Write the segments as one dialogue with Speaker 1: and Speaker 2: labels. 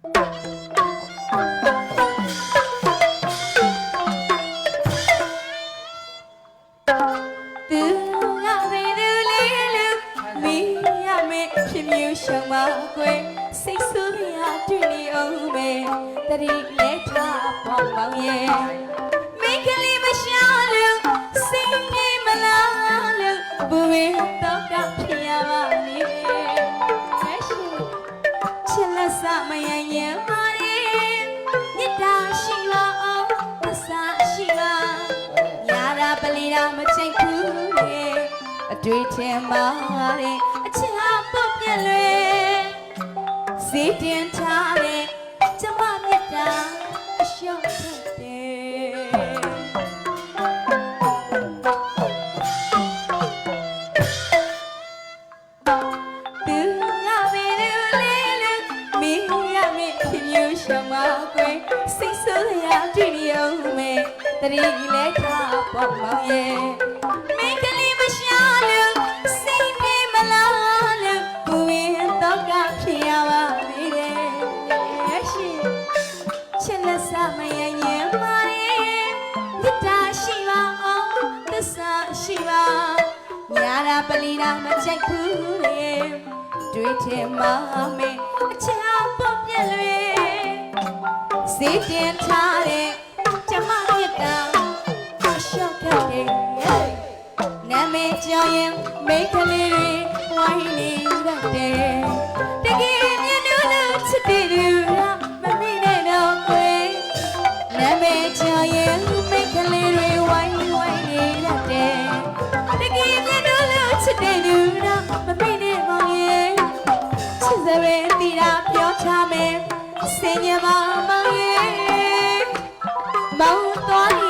Speaker 1: သူကဘယ်သူလေးလို့မီးရမယ်ဖြစ်မျိုးရှောင်ပါကွယ်စိတ်ဆိုးရတွေ့နေအောင်မယ်တတိလက်ထားပေါ့ပေါင်းရဲ့မိန်းကလေးမရှာလို့စိတ်နေမလားလို့ဘဝ တာပလီတာမချိတ်ဘူးလေအတွေ့ထင်ပါတဲ့အချစ်ဟာပုတ်ပြက်လွယ်စီတင်ထားတဲ့ကျမမြတ်တာအရှော့ထက်တယ်သူငါမေလူလေးလူမင်းရမေဖြစ်မျိုးရှောင်ပါကွယ်စိတ်ဆိုးရတွေ့နေအောင်မေ တရီလက်ထားပေါ့မောင်ရဲ့မင်းကလေးမရှာလို့စိတ်နေမလားလို့ဘူးရင်တော့ကဖြစ်ရပါသေးတယ်ရှင်ချစ်လက်စမယရင်မာရင်မြတ်တာရှိပါအောင်သစ္စာရှိပါညာတာပလီတာမချိုက်ဘူးလေတွေ့ထင်မှမေအချာပေါက်ပြက်လွယ်စေတင်ထားတဲ့ကျမမြတ်တာအရှော့ခ တ်တယ်နာမည်ကြောင်ရင်မိတ်ကလေးတွေဝိုင်းနေတတ်တယ်တကယ်မြတ်လို့လို့ချစ်တယ်လူလားမမေ့နဲ့တော့ကွယ်နာမည်ကြောင်ရင်မိတ်ကလေးတွေဝိုင်းဝိုင်းနေတတ်တယ်တကယ်မြတ်လို့လို့ချစ်တယ်လူလားမမေ့နဲ့မောင်ရဲ့ချစ်စပယ်တီတာပြောချမယ်စင်ញမမောင်ရဲ့မောင်သွားနေရတ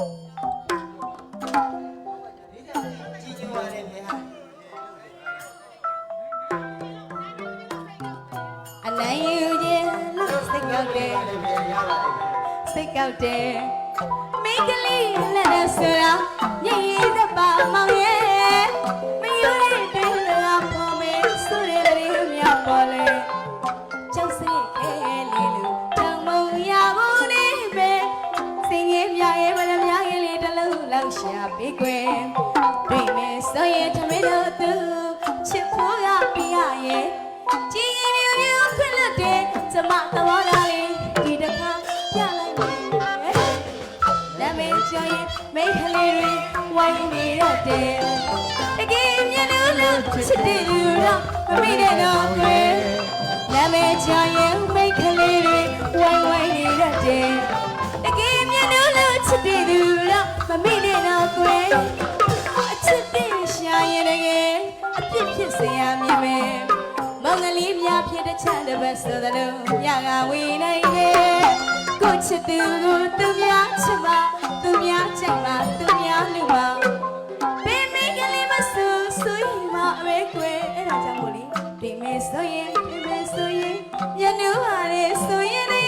Speaker 1: အနိုင်ယူခြင်းလို့စိတ်ကောက်တယ်စိတ်ကောက်တယ်မိန်းကလေးလက်နဲ့ဆိုတာ ကွယ်တွေ့မယ်ဆိုရင်ထမင်းတို့သူချစ်ဖို့ရပြရရဲ့ကြည်ရင်မြူမြူခွင့်လွတ်တယ်ကျမသဘောထားလေးဒီတစ်ခါပြလိုက်မယ်နာမည်ကျော်ရင်မိတ်ကလေးတွေဝိုင်းနေတော့တယ်တကယ်မြင်လို့လို့ချစ်တယ်လူတော့မမိတဲ့တော့ကွယ်နာမည်ကျော်ရင်မိတ်ကလေးတွေဝိုင်းဝိုင်းနေတော့တယ်တကယ်မြင်လို့လို့ချစ်တယ်လူတော့မမိတဲ့ တဲ့ချမ်းတစ်ပတ်ဆိုသလိုမြကဝေနိုင်တယ်ကိုချစ်သူကိုသူများချစ်ပါသူများကြိုက်ပါသူများလူပါဘယ်မိန်းကလေးမဆူဆူရင်မအမေကွယ်အဲ့ဒါကြောင့်မို့လေဒီမေဆိုရင်ဒီမေဆိုရင်ညနူပါလေဆိုရင်လေ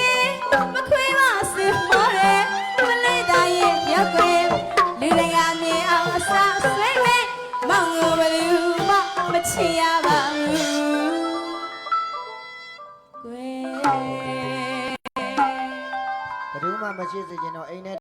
Speaker 1: မခွေးပါစင်မောတယ်မလေးသားရဲ့ပြောက်ကွယ်လူတွေကမြင်အောင်အစားဆွဲမဲ့မောင်ကိုဘယ်သူမှမချင်ရပါဘူး
Speaker 2: မရှိစေချင်တော့အိမ်နဲ့